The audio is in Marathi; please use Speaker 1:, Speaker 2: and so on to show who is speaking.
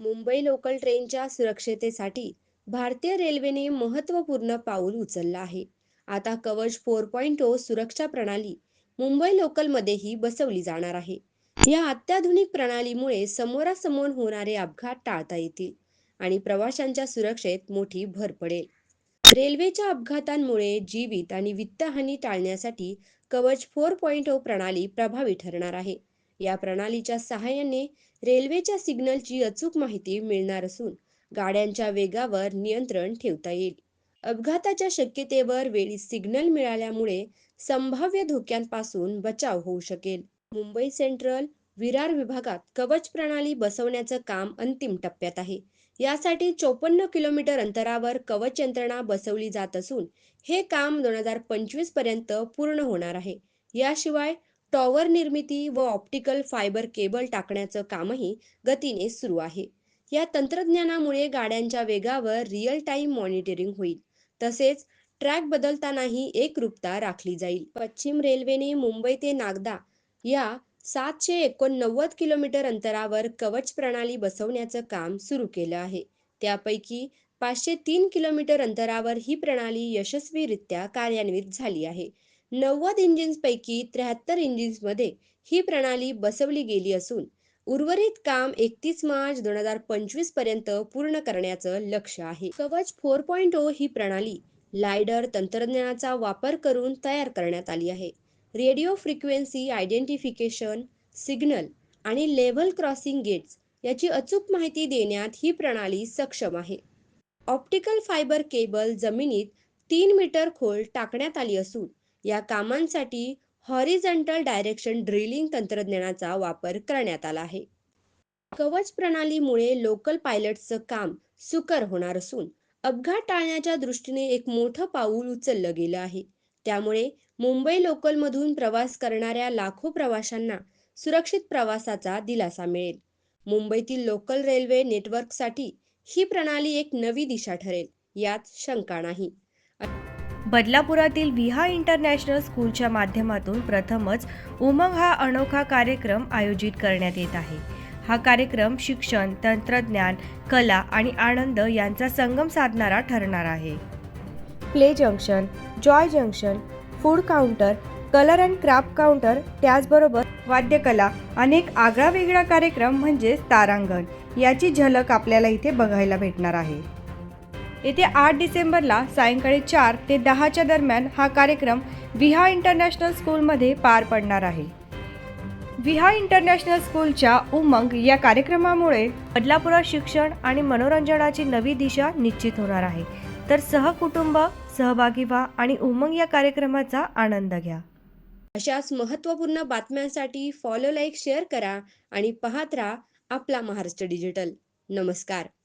Speaker 1: मुंबई लोकल ट्रेनच्या सुरक्षेतेसाठी भारतीय रेल्वेने महत्त्वपूर्ण पाऊल उचललं आहे. आता कवच फोर पॉईंट ओ सुरक्षा प्रणाली मुंबई लोकलमध्येही बसवली जाणार आहे. या अत्याधुनिक प्रणालीमुळे समोरासमोर होणारे अपघात टाळता येतील आणि प्रवाशांच्या सुरक्षेत मोठी भर पडेल. रेल्वेच्या अपघातांमुळे जीवित आणि वित्तहानी टाळण्यासाठी कवच फोर पॉईंट ओ प्रणाली प्रभावी ठरणार आहे. या प्रणालीच्या सहाय्याने रेल्वेच्या सिग्नलची अचूक माहिती मिळणार असून गाड्यांच्या वेगावर नियंत्रण ठेवता येईल. अपघाताच्या शक्यतेवर वेळी सिग्नल मिळाल्यामुळे संभाव्य धोक्यांपासून बचाव होऊ शकेल. मुंबई सेंट्रल विरार विभागात कवच प्रणाली बसवण्याचं काम अंतिम टप्प्यात आहे. यासाठी चोपन्न किलोमीटर अंतरावर कवच यंत्रणा बसवली जात असून हे काम दोन हजार पंचवीसपर्यंत पूर्ण होणार आहे. याशिवाय टॉवर निर्मिती व ऑप्टिकल फायबर केबल टाकण्याचं कामही गतीने सुरू आहे. या तंत्रज्ञानामुळे गाड्यांच्या वेगावर रिअल टाइम मॉनिटरिंग होईल. तसेच ट्रॅक बदलतानाही एकरूपता राखली जाईल. पश्चिम रेल्वेने मुंबई ते नागदा या सातशे एकोणनव्वद किलोमीटर अंतरावर कवच प्रणाली बसवण्याचं काम सुरू केलं आहे. त्यापैकी पाचशे तीन किलोमीटर अंतरावर ही प्रणाली यशस्वीरित्या कार्यान्वित झाली आहे. नव्वद इंजिन्सपैकी त्र्याहत्तर इंजिन्समध्ये ही प्रणाली बसवली गेली असून उर्वरित काम एकतीस मार्च दोन हजार पंचवीसपर्यंत पूर्ण करण्याचं लक्ष आहे. कवच फोर पॉईंट ओ ही प्रणाली लायडर तंत्रज्ञानाचा वापर करून तयार करण्यात आली आहे. रेडिओ फ्रिक्वेन्सी आयडेंटिफिकेशन सिग्नल आणि लेव्हल क्रॉसिंग गेट्स याची अचूक माहिती देण्यात ही प्रणाली सक्षम आहे. ऑप्टिकल फायबर केबल जमिनीत तीन मीटर खोल टाकण्यात आली असून या कामांसाठी हॉरिझॉन्टल डायरेक्शन ड्रिलिंग तंत्रज्ञानाचा वापर करण्यात आला आहे. कवच प्रणालीमुळे लोकल पायलटचं काम सुकर होणार असून अपघात टाळण्याच्या दृष्टीने एक मोठं पाऊल उचललं गेलं आहे. त्यामुळे मुंबई लोकलमधून प्रवास करणाऱ्या लाखो प्रवाशांना सुरक्षित प्रवासाचा दिलासा मिळेल. मुंबईतील लोकल रेल्वे नेटवर्कसाठी ही प्रणाली एक नवी दिशा ठरेल यात शंका नाही.
Speaker 2: बदलापुरातील विहा इंटरनॅशनल स्कूलच्या माध्यमातून प्रथमच उमंग हा अनोखा कार्यक्रम आयोजित करण्यात येत आहे. हा कार्यक्रम शिक्षण तंत्रज्ञान कला आणि आनंद यांचा संगम साधणारा ठरणार आहे. Play junction joy junction food counter colour and craft counter त्याचबरोबर वाद्यकला अनेक आगळा वेगळा कार्यक्रम म्हणजेच तारांगण याची झलक आपल्याला इथे बघायला भेटणार आहे. येत्या आठ डिसेंबरला सायंकाळी चार ते दहाच्या दरम्यान हा कार्यक्रम विहा इंटरनॅशनल स्कूलमध्ये पार पडणार आहे. विहा इंटरनॅशनल स्कूलच्या उमंग या कार्यक्रमामुळे बदलापुरात शिक्षण आणि मनोरंजनाची नवी दिशा निश्चित होणार आहे. तर सहकुटुंब सहभागी व्हा आणि उमंग या कार्यक्रमाचा आनंद घ्या.
Speaker 1: अशाच महत्त्वपूर्ण बातम्यांसाठी फॉलो लाईक शेअर करा आणि पाहत राहा आपला महाराष्ट्र डिजिटल नमस्कार.